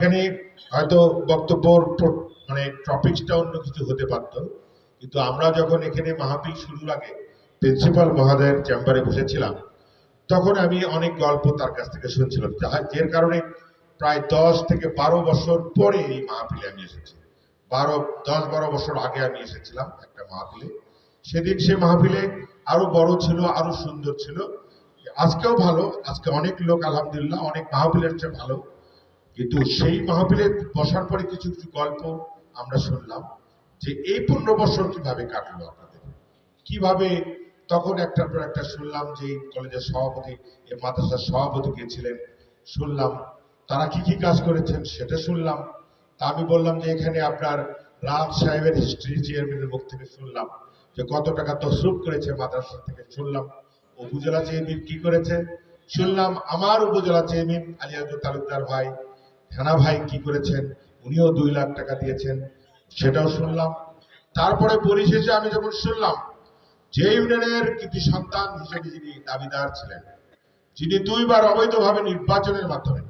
এখানে হয়তো বক্তব্যর মানে টপিকসটা অন্য কিছু হতে পারত, কিন্তু আমরা যখন এখানে মাহফিল শুরুর আগে প্রিন্সিপাল মহোদয়ের চেম্বারে বসেছিলাম, তখন আমি অনেক গল্প তার কাছ থেকে শুনছিলাম। এর কারণে প্রায় দশ থেকে বারো বছর পরে এই মাহফিলে আমি এসেছি। বারো, দশ বারো বছর আগে আমি এসেছিলাম একটা মাহফিলে সেদিন সে মাহফিলে আরও বড় ছিল, আরও সুন্দর ছিল। আজকেও ভালো, আজকে অনেক লোক আলহামদুলিল্লাহ, অনেক মাহফিলের চেয়ে ভালো। কিন্তু সেই মাহফিলে বসার পরে কিছু কিছু গল্প আমরা শুনলাম যে এই পনেরো বছর কীভাবে কাটলো আপনাদের? কীভাবে তখন একটার পর একটা শুনলাম যে কলেজের সভাপতি মাদ্রাসার সভাপতি গিয়েছিলেন শুনলাম তারা কি কি কাজ করেছেন সেটা শুনলাম। তা আমি বললাম যে এখানে আপনার রাম সাহেবের হিস্ট্রি চেয়ারম্যানের মুখ থেকে শুনলাম যে কত টাকা তসরুপ করেছে মাদ্রাসা থেকে, শুনলাম। উপজেলা চেয়ারম্যান কি করেছে? শুনলাম আমার উপজেলা চেয়ারম্যান আলিয়াজুর তালুকদার ভাই থানা ভাই কি করেছেন? উনিও দুই লাখ টাকা দিয়েছেন। সেটাও শুনলাম। তারপরে পরিশেষে আমি যখন শুনলাম, যে ইউনিয়নের কৃতি সন্তান হিসেবে যিনি দাবিদার ছিলেন, যিনি দুইবার অবৈধভাবে নির্বাচনের মাধ্যমে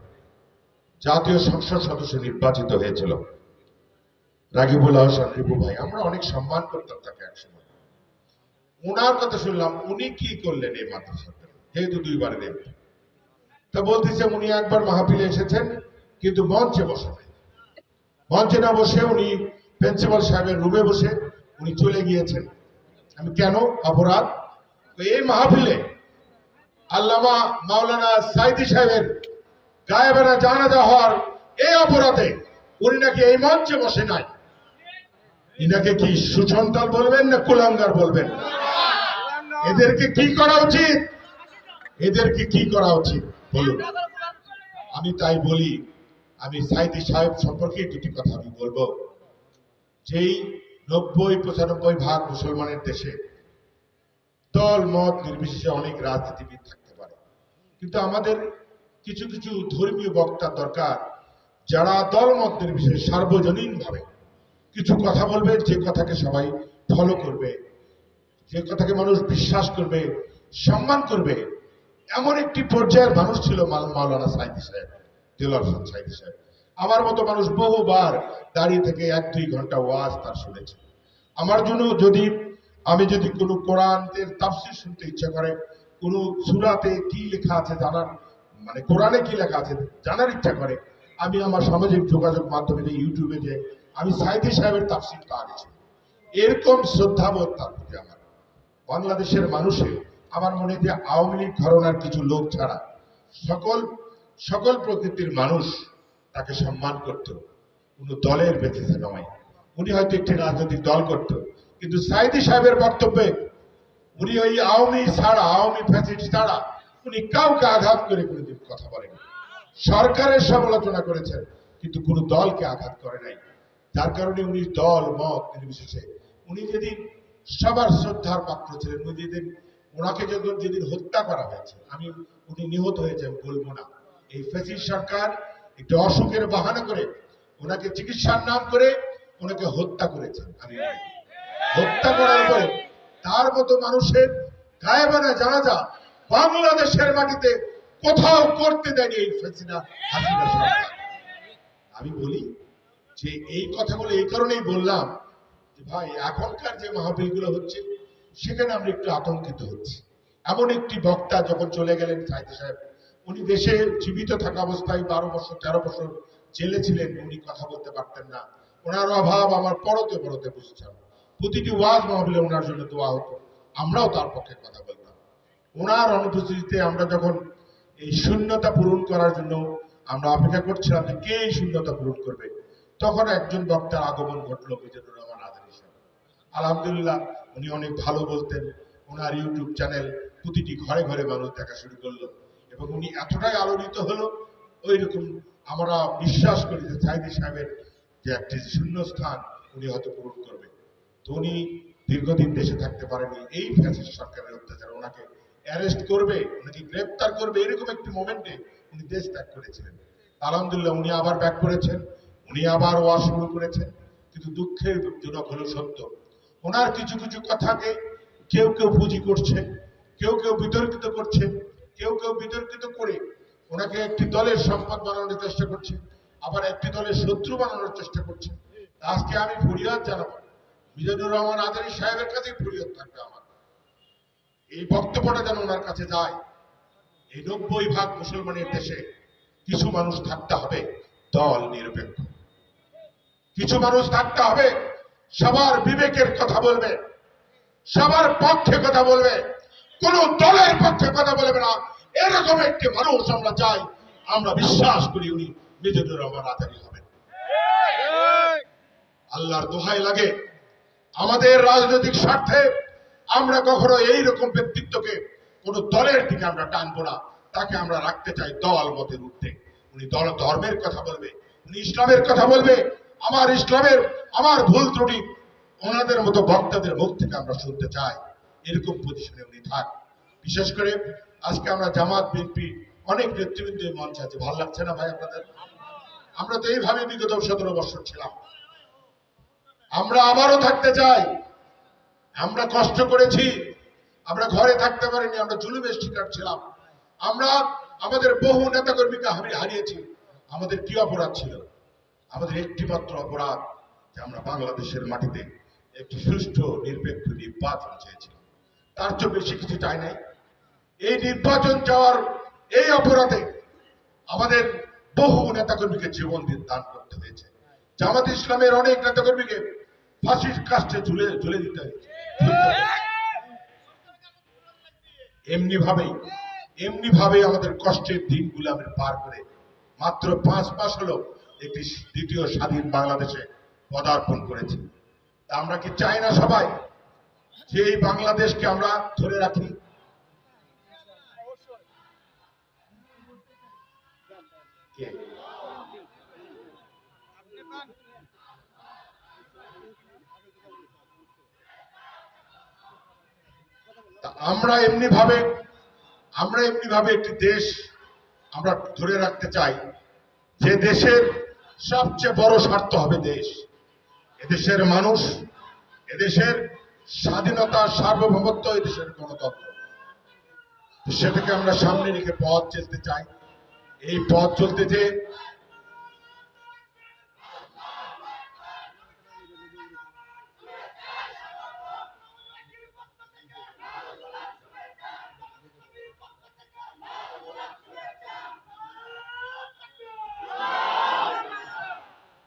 জাতীয় সংসদ সদস্য নির্বাচিত হয়েছিল, রাগিবুল হাসান রিপু ভাই, আমরা অনেক সম্মান করতাম তাকে একসময়। ওনার কথা শুনলাম, উনি কি করলেন এই মাদ্রাসাতে? যেহেতু দুইবার এমপি তা বলতেছে, উনি একবার মাহফিলে এসেছেন কিন্তু মঞ্চে বসে নাই। মঞ্চে না বসে উনি প্রিন্সিপাল সাহেবের রুমে বসে উনি চলে গিয়েছেন। আমি কেন? অপরাধ? এই মাহফিলে আল্লামা মাওলানা সাইদি সাহেবের গায়েবেরা জানাজা হওয়ার এই অপরাধে উনি নাকি এই মঞ্চে বসে নাই। ইনাকে কি সুসন্তান বলবেন না কুলাঙ্গার বলবেন? এদেরকে কি করা উচিত? এদেরকে কি করা উচিত? বলুন। আমি তাই বলি আমি সাইদি সাহেব সম্পর্কে দুটি কথা আমি বলব। যেই নব্বই, পঁচানব্বই ভাগ মুসলমানের দেশে দল, মত নির্বিশেষে অনেক রাজনীতিবিদ থাকতে পারে। কিন্তু আমাদের কিছু কিছু ধর্মীয় বক্তা দরকার, যারা দল, মত নির্বিশেষে সার্বজনীন ভাবে কিছু কথা বলবে, যে কথাকে সবাই ফলো করবে, যে কথাকে মানুষ বিশ্বাস করবে, সম্মান করবে। এমন একটি পর্যায়ের মানুষ ছিল মাওলানা সাইদি সাহেব। দিলার সাহেব আমার মতো মানুষ বহুবার দাঁড়িয়ে থেকে এক দুই ঘণ্টা ওয়াজ তার শুনেছে। আমার জন্য যদি, আমি যদি কোনো কোরআনের তাফসির শুনতে ইচ্ছা করে, কোনো সুরাতে কি লেখা আছে জানার মানে কোরআনে কি লেখা আছে জানার ইচ্ছা করে, আমি আমার সামাজিক যোগাযোগ মাধ্যমে যে ইউটিউবে যে, আমি সাইদি সাহেবের তাফসির শুনি। এরকম শ্রদ্ধাবোধ তার প্রতি আমার। বাংলাদেশের মানুষের, আমার মনে যে আওয়ামী লীগ ঘরনার কিছু লোক ছাড়া সকল সকল প্রকৃতির মানুষ তাকে সম্মান করত। কোনো দলের বেঁচেছে নয়। উনি হয়তো একটি রাজনৈতিক দল করত। কিন্তু সাইদি সাহেবের বক্তব্যে উনি ওই আওয়ামী ছাড়া, আওয়ামী ফ্যাসিস্ট ছাড়া উনি কাউকে আঘাত করে কোনোদিন কথা বলেন সরকারের সমালোচনা করেছেন, কিন্তু কোনো দলকে আঘাত করে নাই। যার কারণে উনি দল, মত নির্বিশেষে উনি যেদিন সবার শ্রদ্ধার পাত্র ছিলেন, উনি যেদিন ওনাকে যখন যেদিন হত্যা করা হয়েছে, আমি উনি নিহত হয়েছে, আমি বলব না। এই ফেসিস সরকার একটি অসুখের বাহানা করে ওনাকে চিকিৎসার নাম করে ওনাকে হত্যা বলি। হত্যা করার পরে তার মতো মানুষের গায়েবানা জানাজা বাংলাদেশের মাটিতে কোথাও করতে দেয়নি এই ফেসিনা হাসিনা সরকার আমি বলি যে এই কথাগুলো এই কারণেই বললাম যে ভাই, এখনকার যে মাহফিলগুলো হচ্ছে, সেখানে আমরা একটু আতঙ্কিত হচ্ছি এমন একটি বক্তা যখন চলে গেলেন সাহিত্য সাহেব উনি দেশে জীবিত থাকা অবস্থায় বারো বছর, তেরো বছর জেলে ছিলেন, উনি কথা বলতে পারতেন না। ওনার অভাব আমার পরতে পরতে বুঝছিলাম প্রতিটি ওয়াজ মাহফিলে ওনার জন্য দোয়া হতো। আমরাও তার পক্ষে কথা বলতাম। ওনার অনুপস্থিতিতে আমরা যখন এই শূন্যতা পূরণ করার জন্য আমরা অপেক্ষা করছিলাম যে কে এই শূন্যতা পূরণ করবে, তখন একজন বক্তার আগমন ঘটলো মিজানুর রহমান আজারি সাহেব। আলহামদুলিল্লাহ, উনি অনেক ভালো বলতেন। ওনার ইউটিউব চ্যানেল প্রতিটি ঘরে ঘরে মানুষ দেখা শুরু করল। এবং উনি এতটাই আলোড়িত হলো ওই রকম আমরা বিশ্বাস করি যে সাইদি সাহেবের যে একটি শূন্য স্থান উনি হয়তো পূরণ করবে তো উনি দীর্ঘদিন দেশে থাকতে পারেনি, এই ফ্যাসিস্ট সরকারের অত্যাচার ওনাকে অ্যারেস্ট করবে, ওনাকে গ্রেপ্তার করবে, এরকম একটি মোমেন্টে উনি দেশ ত্যাগ করেছিলেন। আলহামদুলিল্লাহ উনি আবার ব্যাক করেছেন, উনি আবার ওয়া শুরু করেছেন, কিন্তু দুঃখের জনক হলো সত্য। ওনার কিছু কিছু কথাকে কেউ কেউ পুঁজি করছে, কেউ কেউ বিতর্কিত করছে কেউ কেউ বিতর্কিত করে ওনাকে একটি দলের সম্পদ বানানোর চেষ্টা করছে, আবার একটি দলের শত্রু বানানোর চেষ্টা করছে। আজকে আমি ফরিয়াদ জানাব। মিজানুর রহমান আজারি সাহেবের কাছেই ফরিয়াদ থাকবে আমার। এই বক্তব্যটা যেন ওনার কাছে যায়। এই নব্বই ভাগ মুসলমানের দেশে কিছু মানুষ থাকতে হবে দল নিরপেক্ষ। কিছু মানুষ থাকতে হবে সবার বিবেকের কথা বলবে, সবার পক্ষে কথা বলবে কোন দলের পক্ষে কথা বলবে না। এরকম একটি মানুষ আমরা চাই, আমরা বিশ্বাস করি উনি মিজানুর রহমান আজারি হবেন। আল্লাহর দোহাই লাগে। আমাদের রাজনৈতিক স্বার্থে আমরা কখনো এই রকম ব্যক্তিত্বকে কোন দলের দিকে আমরা টানবো না। তাকে আমরা রাখতে চাই দল মতের ঊর্ধ্বে। উনি দল, ধর্মের কথা বলবে, উনি ইসলামের কথা বলবে। আমার ইসলামের, আমার ভুল ত্রুটি ওনাদের মতো বক্তাদের মুখ থেকে আমরা শুনতে চাই। এরকম পজিশনে উনি থাক। বিশেষ করে আজকে আমরা জামাত বিএনপি অনেক নেতৃবৃন্দ মঞ্চে আছে। ভালো লাগছে না ভাই আপনাদের? আমরা তো এইভাবে বিগত সতেরো বছর ছিলাম। আমরা আবারও থাকতে চাই। আমরা কষ্ট করেছি। আমরা ঘরে থাকতে পারিনি, আমরা জুলুমের শিকার ছিলাম। আমরা আমাদের বহু নেতাকর্মীকে আমি হারিয়েছি। আমাদের কি অপরাধ ছিল? আমাদের একটি মাত্র অপরাধ যে আমরা বাংলাদেশের মাটিতে একটি সুষ্ঠু, নিরপেক্ষ, নির্বাচন চেয়েছিলাম। তার চেয়ে বেশি কিছু চাই নাই। এই নির্বাচন চাওয়ার এই অপরাধে আমাদের বহু নেতাকর্মীকে জীবন দান করতে হয়েছে। জামাত ইসলামের অনেক নেতাকর্মীকে ফাঁসির কাস্টে ঝুলে ঝুলে দিতে হয়েছে। এমনি ভাবেই এমনি ভাবেই আমাদের কষ্টের দিনগুলো আমরা পার করে মাত্র পাঁচ মাস হলো একটি দ্বিতীয় স্বাধীন বাংলাদেশে পদার্পণ করেছি। আমরা কি চাই না সবাই? যে এই বাংলাদেশকে আমরা ধরে রাখি। আমরা এমনি ভাবে আমরা এমনি ভাবে একটি দেশ আমরা ধরে রাখতে চাই, যে দেশের সবচেয়ে বড় স্বার্থ হবে দেশ। এদেশের মানুষ, এদেশের স্বাধীনতা সার্বভৌমত্ব এদেশের গণতন্ত্র সেটাকে আমরা সামনে রেখে পথ চলতে চাই এই পথ চলতে যে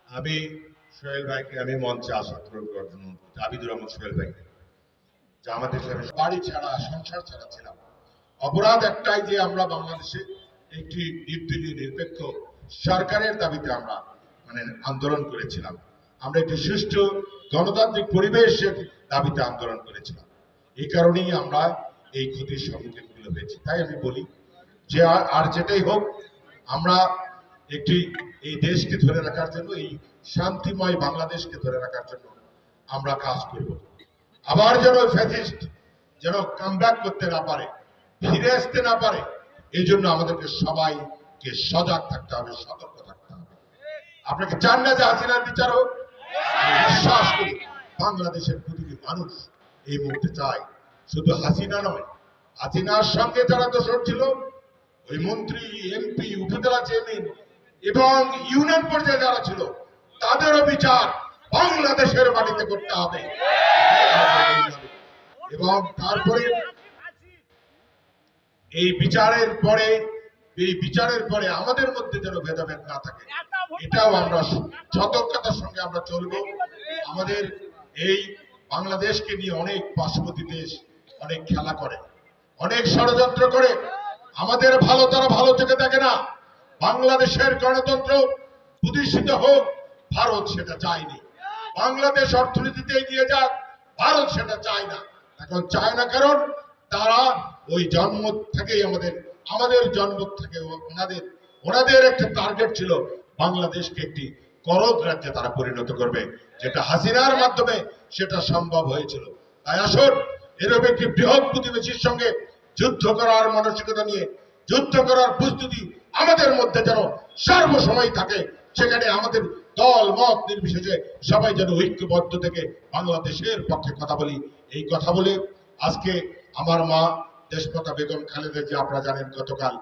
আমি সোহেল ভাইকে, আমি মঞ্চে আসা গ্রহণ করার জন্য অনুরোধ করছি। আবিদুর রহমান সোহেল ভাইকে যে আমাদের বাড়ি ছাড়া, সংসার ছাড়া ছিলাম। অপরাধ একটাই যে আমরা বাংলাদেশে একটি নির্দলীয় নিরপেক্ষ সরকারের দাবিতে আমরা মানে আন্দোলন করেছিলাম। আমরা একটি সুষ্ঠু গণতান্ত্রিক পরিবেশের দাবিতে আন্দোলন করেছিলাম। এই কারণেই আমরা এই ক্ষতির সম্মুখীন হয়েছি। তাই আমি বলি যে আর যেটাই হোক, আমরা একটি এই দেশকে ধরে রাখার জন্য, এই শান্তিময় বাংলাদেশকে ধরে রাখার জন্য আমরা কাজ করব। আবার যেন ফ্যাসিস্ট যেন কামব্যাক করতে না পারে, ফিরে আসতে না পারে এই জন্য আমাদেরকে সবাইকে সজাগ থাকতে হবে, সতর্ক থাকতে হবে। আপনাকে চান না যে হাসিনার বিচার হোক? বিশ্বাস করি বাংলাদেশের প্রতিটি মানুষ এই মুহূর্তে চায় শুধু হাসিনা নয়, হাসিনার সঙ্গে যারা দোষর ছিল, ওই মন্ত্রী, এমপি উপজেলা চেয়ারম্যান এবং ইউনিয়ন পর্যায়ে যারা ছিল, তাদেরও বিচার বাংলাদেশের মাটিতে করতে হবে। এবং তারপরে এই বিচারের পরে, এই বিচারের পরে আমাদের মধ্যে যেন ভেদাভেদ না থাকে। এটাও আমরা সতর্কতার সঙ্গে আমরা চলবো। আমাদের এই বাংলাদেশকে নিয়ে অনেক পার্শ্ববর্তী দেশ অনেক খেলা করে, অনেক ষড়যন্ত্র করে। আমাদের ভালো তারা ভালো চোখে দেখে না। বাংলাদেশের গণতন্ত্র প্রতিষ্ঠিত হোক, ভারত সেটা চায়নি। বাংলাদেশ অর্থনীতিতে এগিয়ে যাক, ভারত সেটা চায় না। এখন চায় না কারণ তারা ওই জন্ম থেকেই আমাদের আমাদের জন্ম থেকে ওনাদের ওনাদের একটা টার্গেট ছিল বাংলাদেশকে একটি করদ রাজ্যে তারা পরিণত করবে, যেটা হাসিনার মাধ্যমে সেটা সম্ভব হয়েছিল। তাই আসুন এরকম একটি বৃহৎ প্রতিবেশীর সঙ্গে যুদ্ধ করার মানসিকতা নিয়ে, যুদ্ধ করার প্রস্তুতি আমাদের মধ্যে যেন সর্বসময় থাকে, সেখানে আমাদের দল, মত নির্বিশেষে সবাই যেন ঐক্যবদ্ধ থেকে বাংলাদেশের পক্ষে কথা বলি। এই কথা বলে আজকে আমার মা দেশমাতা বেগম খালেদা যে আপনারা জানেন গতকাল